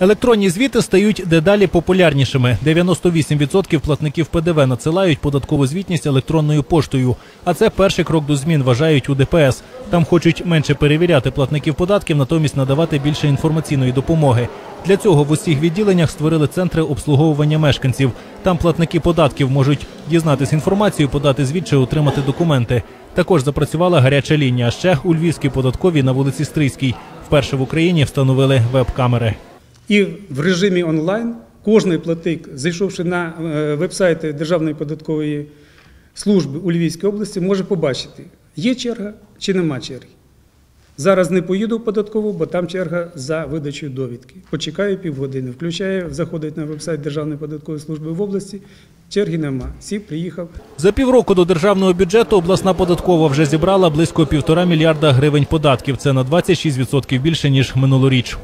Електронні звіти стають дедалі популярнішими. 98% платників ПДВ надсилають податкову звітність електронною поштою. А це перший крок до змін, вважають у ДПС. Там хочуть менше перевіряти платників податків, натомість надавати більше інформаційної допомоги. Для цього в усіх відділеннях створили центри обслуговування мешканців. Там платники податків можуть дізнатись інформацію, подати звіт чи отримати документи. Також запрацювала гаряча лінія. Ще у Львівській податковій на вулиці Стрийській. Вперше в Україні встановили веб-камери. І в режимі онлайн кожний платник, зайшовши на е, веб-сайти Державної податкової служби у Львівській області, може побачити, є черга чи нема черги. Зараз не поїду в податкову, бо там черга за видачею довідки. Почекаю півгодини, включаю, заходить на веб-сайт Державної податкової служби в області. Черги нема. Сів, приїхав, За півроку до державного бюджету обласна податкова вже зібрала близько півтора мільярда гривень податків. Це на 26% більше ніж минулоріч.